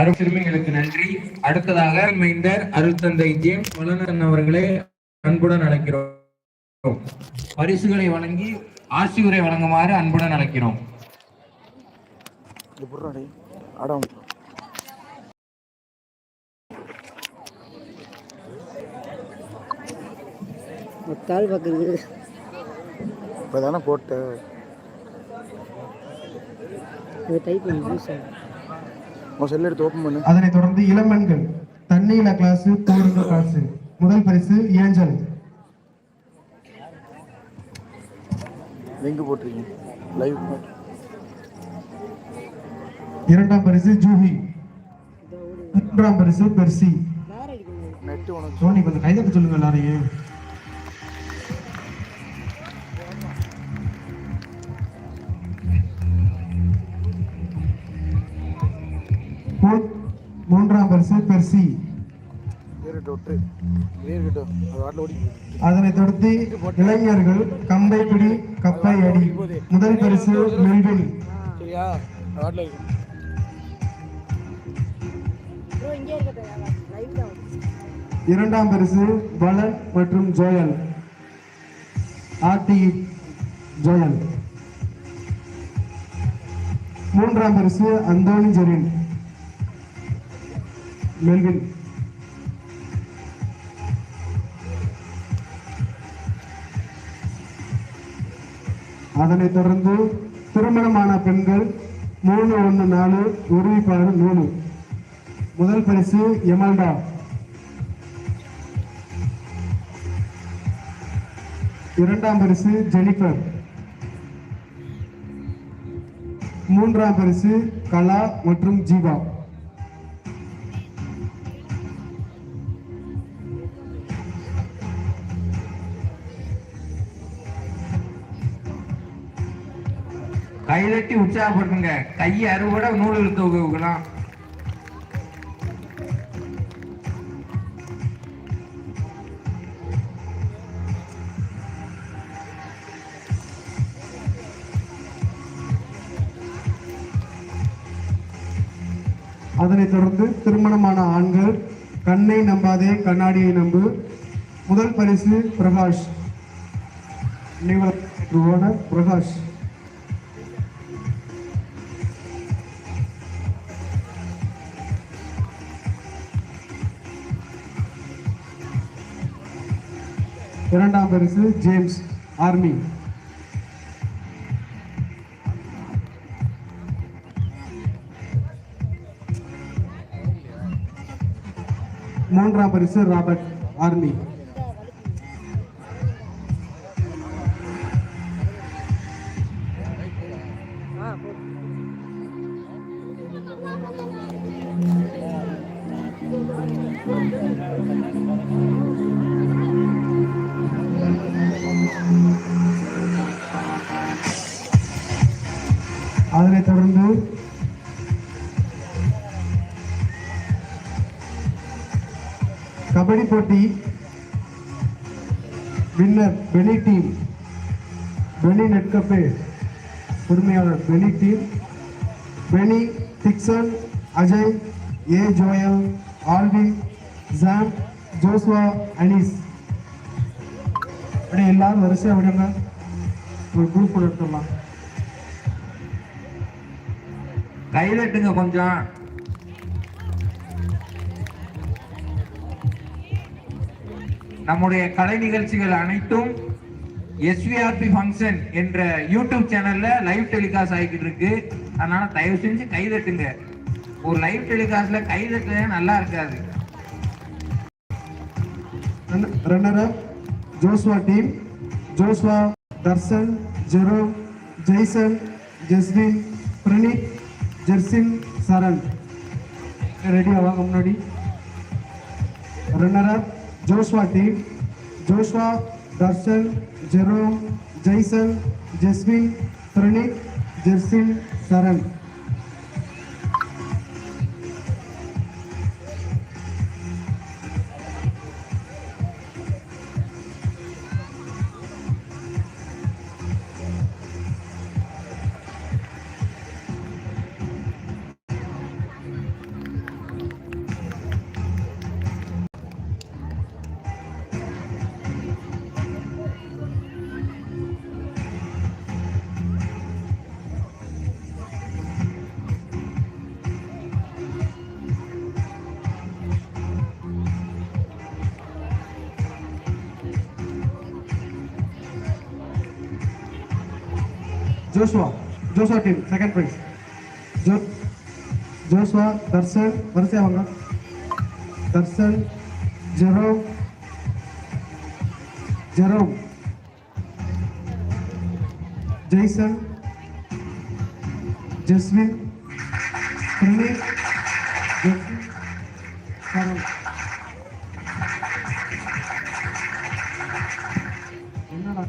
அருள் சிறுமிகளுக்கு நன்றி. அடுத்ததாக மைந்தர் அருள் தந்தை ஜேம்ஸ் வளனன் அவர்களை அன்புடன் அழைக்கிறோம். பரிசுகளை வழங்கி ஆசியுரை வழங்குமாறு அன்புடன் அழைக்கிறோம். இது புடுறாடி ஆடாம கால் பார்க்குறது இப்போ தானே போட்டேன். இதை டைப் பண்ணி யூஸ் உன் செல் எடுத்து ஓப்பன் பண்ணு. அதனைத் தொடர்ந்து இளம்பெண்கள் தண்ணீல கிளாஸ் தோடுங்க கிளாஸ் முதல் பரிசு ஏஞ்சல். லிங்க் போட்டிருக்கீங்க. லைவ் இரண்டாம் பரிசு ஜூஹி. மூன்றாம் பரிசு பெர்சி. நெட்டு உனக்கு. சோனி கொஞ்சம் கைதட்ட சொல்லுங்க எல்லாரையும். அது வாட்டில் ஓடி அதனைத் தொடர்ந்து இளைஞர்கள் கம்பை பிடி கப்பை அடி. முதல் பரிசு மெல்வின். சரியா? அது வாட்டில் இருக்கு. ப்ரோ இங்கே இருக்கட்டும் லைவ் தான். இரண்டாம் பரிசு பலன் மற்றும் ஜோயல். RT Joel. மூன்றாம் பரிசு அந்தோனி ஜெரின். மெல்வின் அதனைத் தொடர்ந்து திருமணமான பெண்கள் மூணு ஒன்று நாலு உறுதிப்பாளர் மூணு. முதல் பரிசு எமல்டா. இரண்டாம் பரிசு ஜெனிஃபர். மூன்றாம் பரிசு கலா மற்றும் ஜீவா. கைதட்டி உற்சாகப்படுத்துங்க கையை அறுவடை நூல் இழுத்து அதனைத் தொடர்ந்து திருமணமான ஆண்கள் கண்ணை நம்பாதே கண்ணாடியை நம்பு. முதல் பரிசு பிரகாஷ். பிரகாஷ். இரண்டாம் பரிசு ஜேம்ஸ் ஆர்மி மூன்றாம் பரிசு Robert army Thank you. Kabaddi போட்டி. Winner Benny team. Benny net cafe. உரிமையாளர் Benny team. Benny Dixon Ajay A Joel Alvi jam Joshua Anees. அப்படியே எல்லாரும் வரிசையாக விடுங்க. ஒரு குரூப் எடுத்துடலாம். கைதட்டுங்க கொஞ்சம். நம்முடைய கலை நிகழ்ச்சிகள் அனைத்தும் எஸ்விஆர்பி ஃபங்க்ஷன் என்ற யூடியூப் சேனல்ல லைவ் டெலிகாஸ்ட் ஆகிட்டு இருக்கு. அதனால தயவு செஞ்சு கைதட்டுங்க ஒரு லைவ் டெலிகாஸ்ட்ல கைதட்டல நல்லா இருக்காது. Runner up Joshua team Joshua Darshan Jerome Jason Jaswin Praneeth Jersin Charan ரெடியா வாங்க முன்னாடி. Runner up Joshua team Joshua Darshan Jerome Jason Jaswin Praneeth Jersin Charan Joshua Joshua team second prize Jo Joshua Darshan வரிசையா வாங்க Darshan Jerome Jerome Jason Jaswin Praneeth Jaswin Karan என்னடா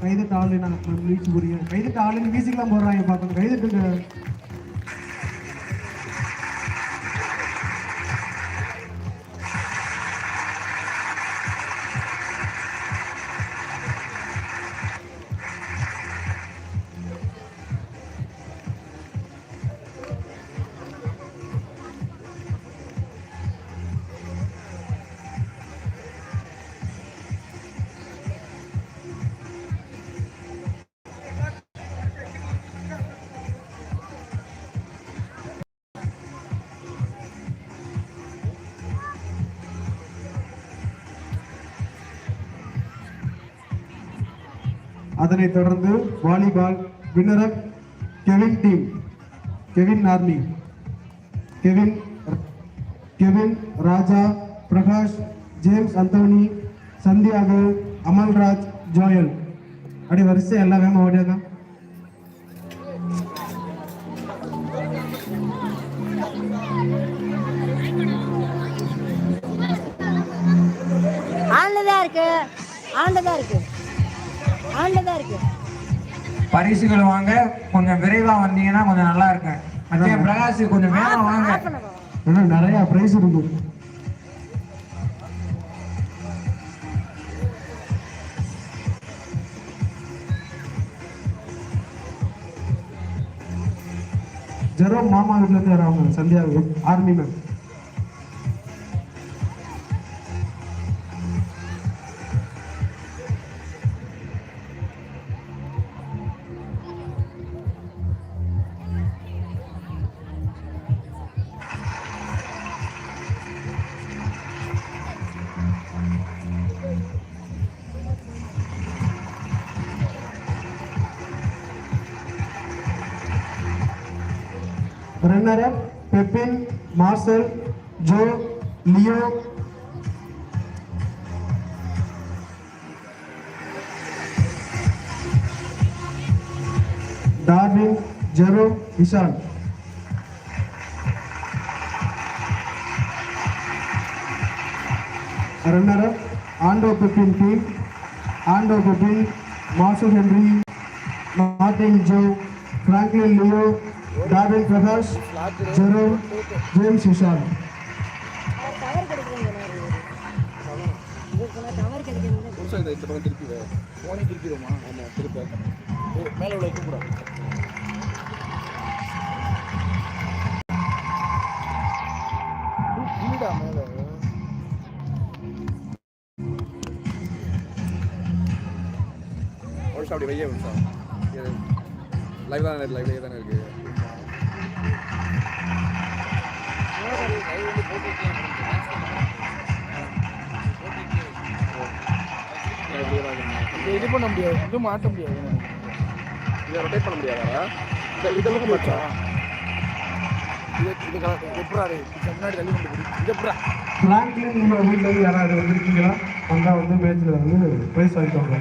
கைதட்ட ஆளு நான் வீச்சு புரியும் கைதட்ட ஆளுன்னு மியூசிக்லாம் போடுறாங்க பார்க்கணும். கைதட்டு அதனைத் தொடர்ந்து volleyball winner up Kevin team Kevin Army Kevin Kevin Raja Prakash James Anthony Santhiyagu Amalraj Joel. அப்படி வரிசை எல்லா வேகமாக ஓடியாங்க ஆண்டதா இருக்கு. ஆண்டதா இருக்கு. இருக்கு. பரிசுகள் வாங்க. கொஞ்சம் விரைவா வந்தீங்கன்னா கொஞ்சம் நல்லா இருக்கும். மத்திய பிரகாஷ் கொஞ்சம் வேகம் வாங்க. ஏன்னா நிறைய பிரைஸ் இருக்கு. ஜெரோம் மாமா வீட்டுல இருந்து வராங்க சந்தியாவுக்கு. Army ma'am sir, Joe Leo. Darwin जेरो ईशान रनर आंडो पिपिन की आंडो पिपिन मासू Henry, Martin Joe, Franklin Leo. டாபின் Prakash Jerome James Vishal. Tower இந்த பக்கம் திருப்பி போனே திருப்பிடுமா ஆமாம் திருப்ப மேலே உள்ள கூப்பிடா மேலே அப்படி வையே லைவ் தானே லைவ்லேயே தானே இருக்கு இது பண்ண முடியாது. இது மாட்ட முடியாது. இதை ரொட்டேட் பண்ண முடியாதா? இந்த இதெல்லாம் மாற்றா? இது இது எப்படாரு முன்னாடி தள்ளி கொண்டு போய் இது எப்படா Franklin உங்க வீட்ல இருந்து யாராவது வந்திருக்கீங்களா? வந்தா வந்து மேட்ச்ல வந்து பிரைஸ் வாங்கிக்கோங்க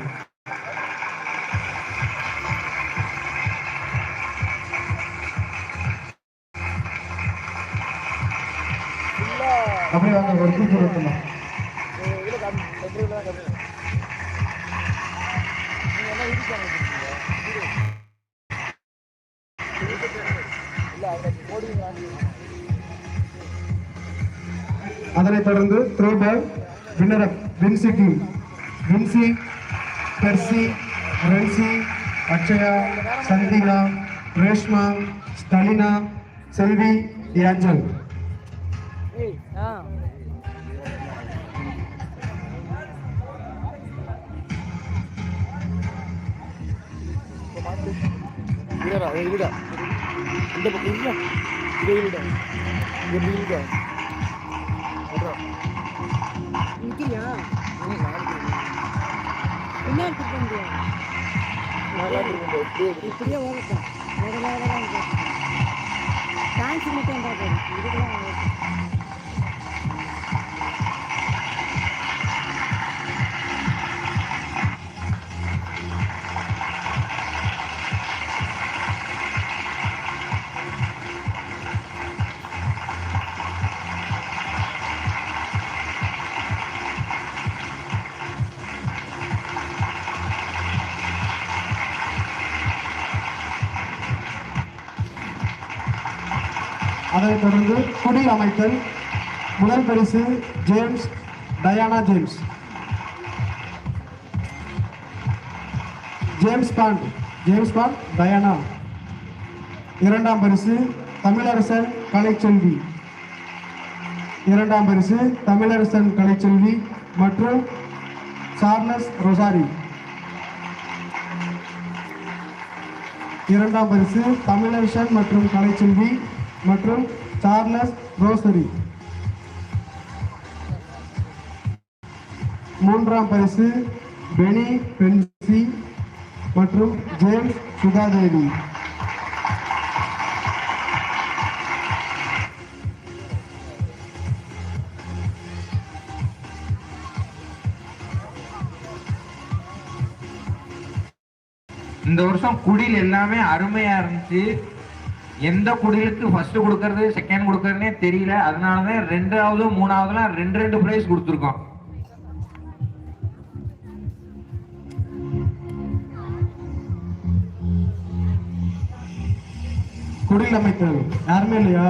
தொடர்ந்து throw ball winner up Vinci team Vinci Percy Rency Akshaya Chandika Reshma Stalina Selvi Angel ஏய் ஆ இல்லடா இல்லடா இந்த பக்கம் இல்ல இது இல்லடா பின்னாடி திருப்ப முடியாது. இப்படியே ஓகே டான்ஸ் மட்டும் இருந்தா போதும். இதுக்கெல்லாம் தொடர்ந்து குடி அமைத்தல் முதல் பரிசு James Diana James. James Bond James Bond Diana. இரண்டாம் பரிசு தமிழரசன் கலைச்செல்வி. இரண்டாம் பரிசு தமிழரசன் கலைச்செல்வி மற்றும் சார்லஸ் ரொசாரி. இரண்டாம் பரிசு தமிழரசன் மற்றும் கலைச்செல்வி மற்றும் சார்லஸ் ரோசரி மூன்றாம் பரிசு பெனி பென்சி மற்றும் ஜேம்ஸ் சுதாதேவி இந்த வருஷம் குடில் எல்லாமே அருமையா இருந்துச்சு. எந்த குடிலுக்கு ஃபர்ஸ்ட் கொடுக்கறது செகண்ட் கொடுக்கறதுனே தெரியல. அதனாலதான் ரெண்டாவது மூணாவதுலாம் ரெண்டு ரெண்டு பிரைஸ் கொடுத்துருக்கோம். குடில் அமைத்தல். யாருமே இல்லையா?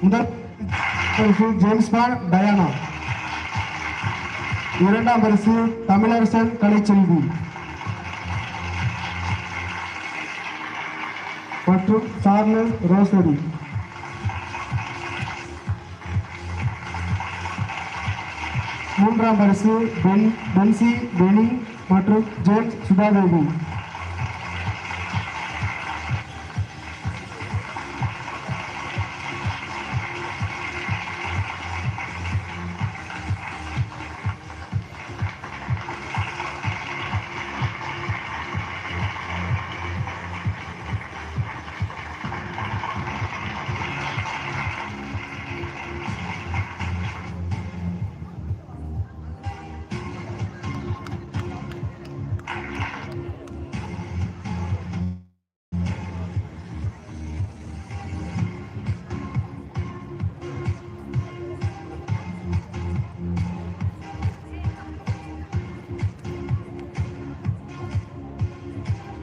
முதல் ஜேம்ஸ் பான் டயானா. இரண்டாம் பரிசு தமிழரசன் கலைச்செல்வி. மற்றும் சார்லஸ் ரோசரி மூன்றாம் பரிசு பென் பென்சி பெனி மற்றும் ஜேம்ஸ் சுதாதேவி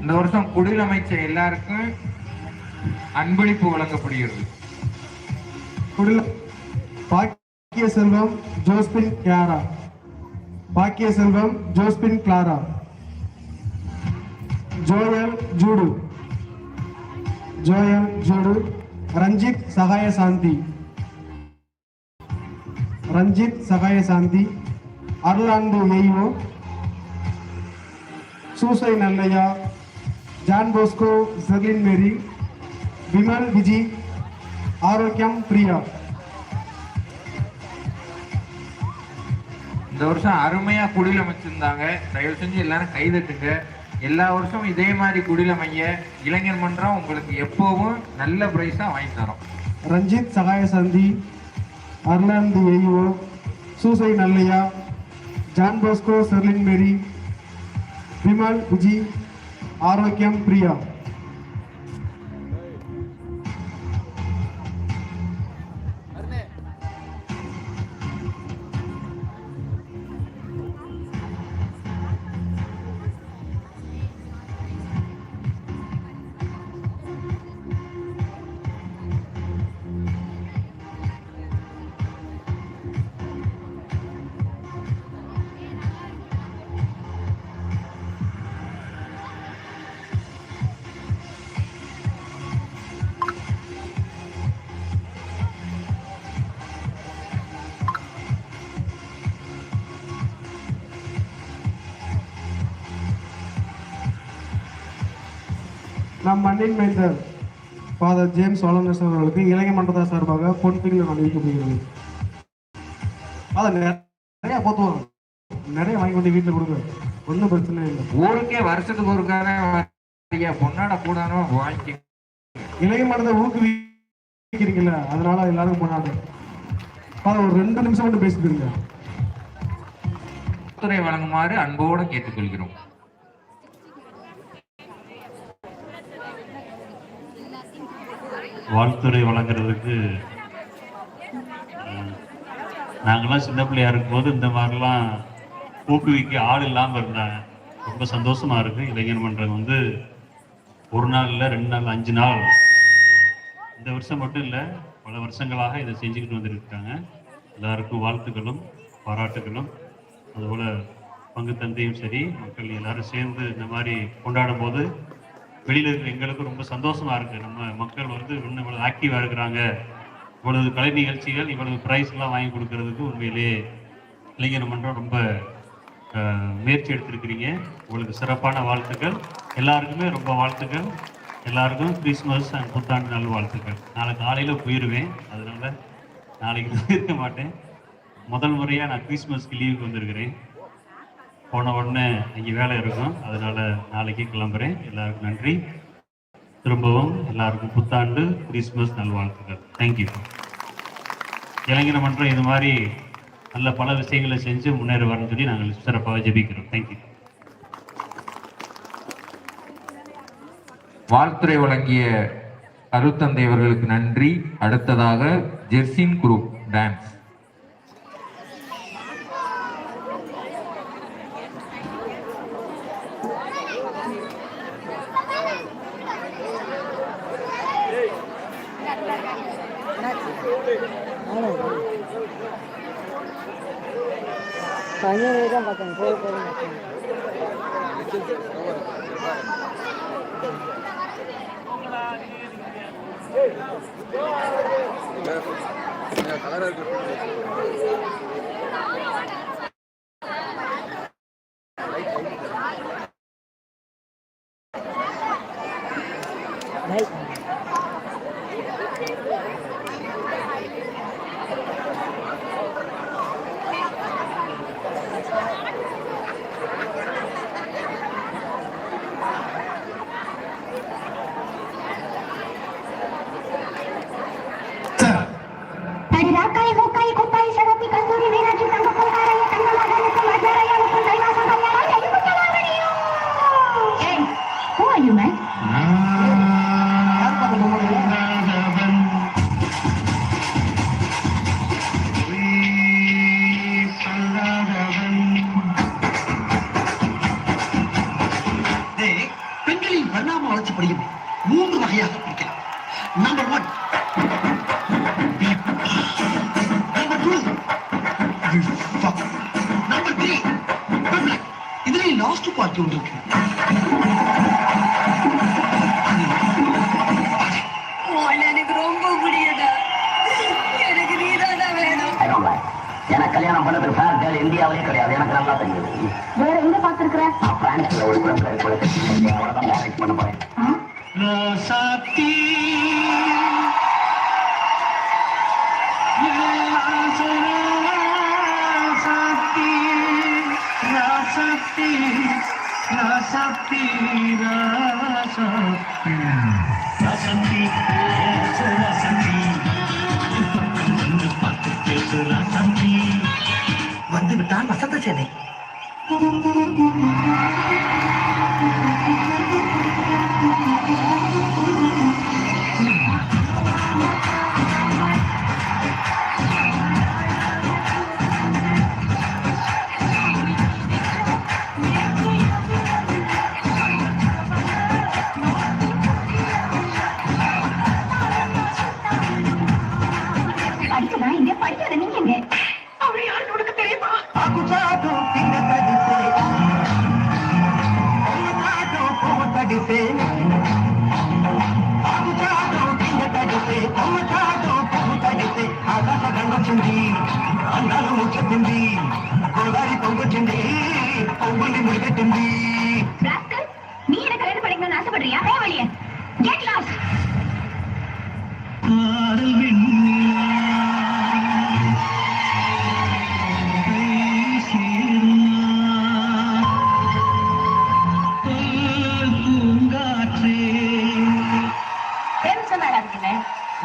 இந்த வருஷம் குடில் அமைச்ச எல்லாருக்கும் அன்பளிப்பு வழங்கப்படுகிறது. குடில் பாக்கிய Selvam Josephine Clara. Bakkiya Selvam Josephine Clara. Joel Jude. Joel Jude. Ranjith Sahaya Shanthi. Ranjith Sahaya Shanthi. Arulandu எய்வோ Susai Nallaiah. John Bosco Jerlin Mary Vimal Viji Arokiyam Priya. இந்த வருஷம் அருமையா குடில் அமைச்சிருந்தாங்க. தயவு செஞ்சு எல்லாரும் கைதட்டுங்க எல்லா வருஷமும் இதே மாதிரி குடில் அமைய இளைஞர் மன்றம் உங்களுக்கு எப்பவும் நல்ல பிரைஸா வாங்கி தரோம். ரஞ்சித் சகாய சந்தி அர்லாந்து எய்வோ Susai Nallaiah John Bosco Serlin Mary Vimal Viji Arokiyam Priya நம் மண்ணின் மைந்தர் ஃபாதர் ஜேம்ஸ் வாலனஸ் அவர்களுக்கு இளைஞர் மன்றத்தார் சார்பாக பொன்பிரிவில் அறிவிக்கப்படுகிறது அதை நிறைய போத்துவாங்க நிறைய வாங்கி கொண்டு வீட்டில் கொடுங்க. ஒன்றும் பிரச்சனை இல்லை. ஊருக்கே வருஷத்துக்கு ஒருக்கான பொன்னாட கூடணும் வாங்கி. இளைய மனதை ஊக்குவிக்கிறீங்கல்ல அதனால எல்லாரும் போனாங்க ஒரு ரெண்டு நிமிஷம் மட்டும் பேசிக்கிறீங்க துறை வழங்குமாறு அன்போடு கேட்டுக்கொள்கிறோம். வாழ்த்துறை வழங்குறதுக்கு நாங்களாம் சின்ன பிள்ளையா இருக்கும்போது இந்த மாதிரிலாம் ஊக்குவிக்க ஆள் இல்லாமல் இருந்தாங்க. ரொம்ப சந்தோஷமா இருக்கு. இளைஞர் மன்றம் வந்து ஒரு நாள் இல்லை ரெண்டு நாள் அஞ்சு நாள். இந்த வருஷம் மட்டும் இல்லை பல வருஷங்களாக இதை செஞ்சுக்கிட்டு வந்துருக்காங்க. எல்லாருக்கும் வாழ்த்துக்களும் பாராட்டுகளும். அதுபோல் பங்கு தந்தையும் சரி மக்கள் எல்லாரும் சேர்ந்து இந்த மாதிரி கொண்டாடும் போது வெளியில் இருக்கிற எங்களுக்கு ரொம்ப சந்தோஷமாக இருக்குது நம்ம மக்கள் வந்து இன்னும் இவ்வளோ ஆக்டிவாக இருக்கிறாங்க. இவ்வளவு கலை நிகழ்ச்சிகள் இவ்வளவு ப்ரைஸ்லாம் வாங்கி கொடுக்கறதுக்கு உண்மையிலேயே இளைஞர் மன்றம் ரொம்ப முயற்சி எடுத்திருக்கிறீங்க. உங்களுக்கு சிறப்பான வாழ்த்துக்கள். எல்லாருக்குமே ரொம்ப வாழ்த்துக்கள். எல்லாருக்கும் கிறிஸ்மஸ் அண்ட் புத்தாண்டு நல் வாழ்த்துக்கள். நாளை காலையில் போயிடுவேன் அதனால் நாளைக்கு இருக்க மாட்டேன். முதல் முறையாக நான் கிறிஸ்மஸ்க்கு லீவுக்கு வந்திருக்கிறேன். போன உடனே இங்கே வேலை இருக்கும். அதனால் நாளைக்கு கிளம்புறேன். எல்லாருக்கும் நன்றி. திரும்பவும் எல்லாருக்கும் புத்தாண்டு கிறிஸ்மஸ் நல்வாழ்த்துக்கள். தேங்க்யூ இளைஞர் மன்றம் இது மாதிரி நல்ல பல விஷயங்களை செஞ்சு முன்னேற வரணும்னு சொல்லி நாங்கள் சிறப்பாக ஜெபிக்கிறோம். தேங்க்யூ வாழ்த்துறை வழங்கிய அருத்தந்தை அவர்களுக்கு நன்றி. அடுத்ததாக ஜெர்சின் குரூப் டான்ஸ். பதினேழு தான் பார்த்தேன் போய் போய் பார்த்தேன் கலராக இருக்கு 回5回答え下らピカソ動で目が நல்லா தெரியுது வேற எங்க பாத்துருக்குற பிரான்ஸ்ல ஒரு குழந்தை அவ்வளவுதான் மேரேஜ் பண்ண போறேன் ராசாத்தி ராசாத்தி ராசாத்தி ராசாத்தி ராசாத்தி ராசாத்தி ராசாத்தி பார்த்து பேசு ராசாத்தி வந்து விட்டான் வசந்த சேனை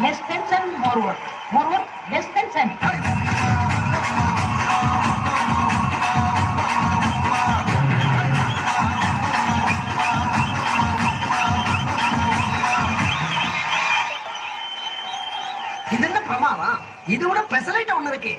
less than send more work more work send. இது என்ன பிரமாவா இது விட பெசலைட் ஒண்ணு இருக்கு.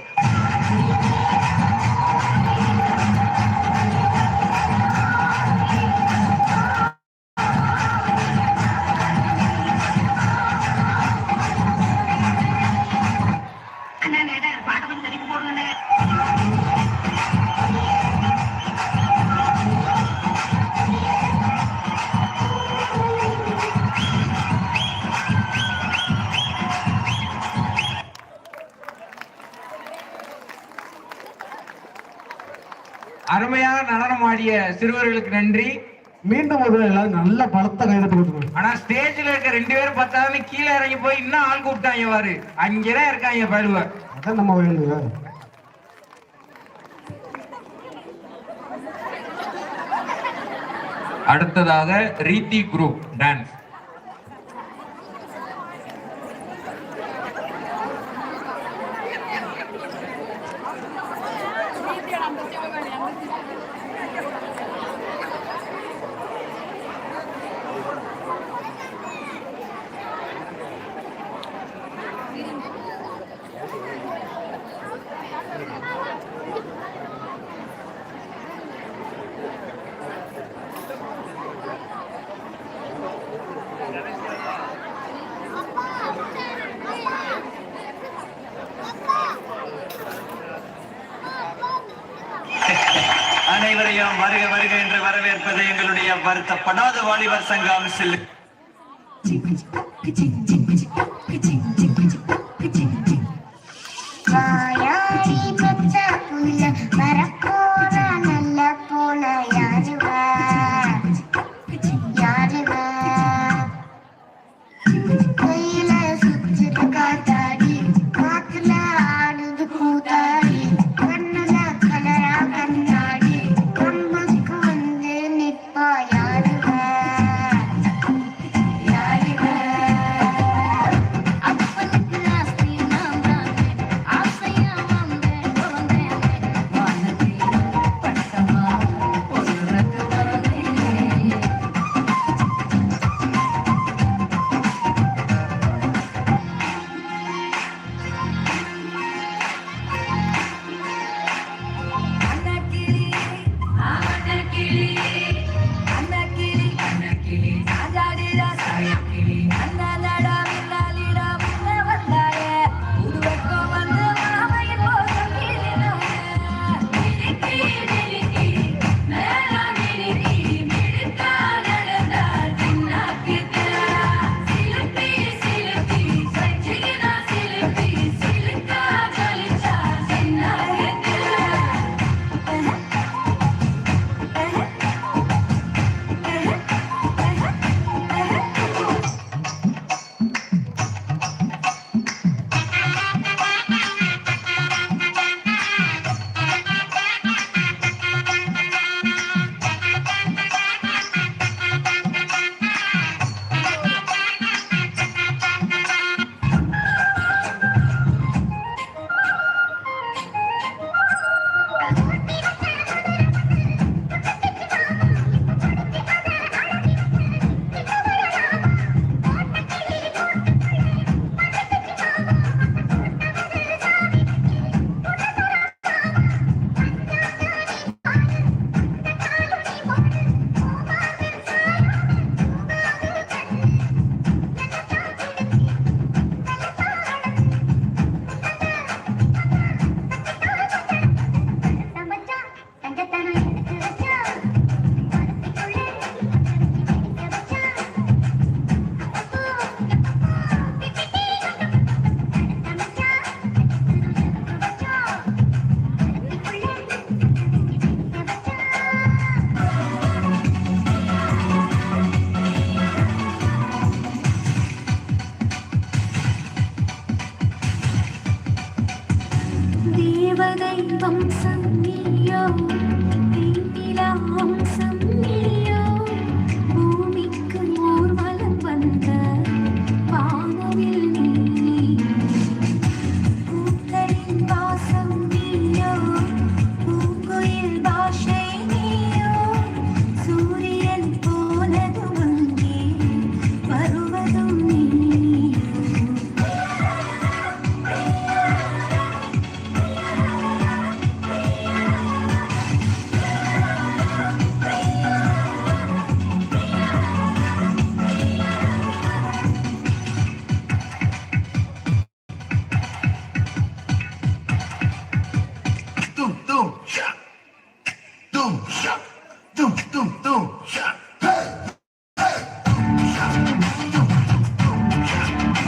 அருமையாக நடனம் ஆடிய சிறுவர்களுக்கு நன்றி. மீண்டும் ஒரு எல்லாரும் நல்ல பலத்த கைதட்டு கொடுத்துருவோம். ஆனா ஸ்டேஜ்ல இருக்க ரெண்டு பேரும் பத்தாதுன்னு கீழே இறங்கி போய் இன்னும் ஆள் கூப்பிட்டாங்க பாரு. அங்கேதான் இருக்காங்க பழுவ. அதான் நம்ம வேணுங்க அடுத்ததாக ரீதி குரூப் டான்ஸ் என்று எங்களுடைய வருத்தப்படாத வாலிபர் சங்கம். செல்லு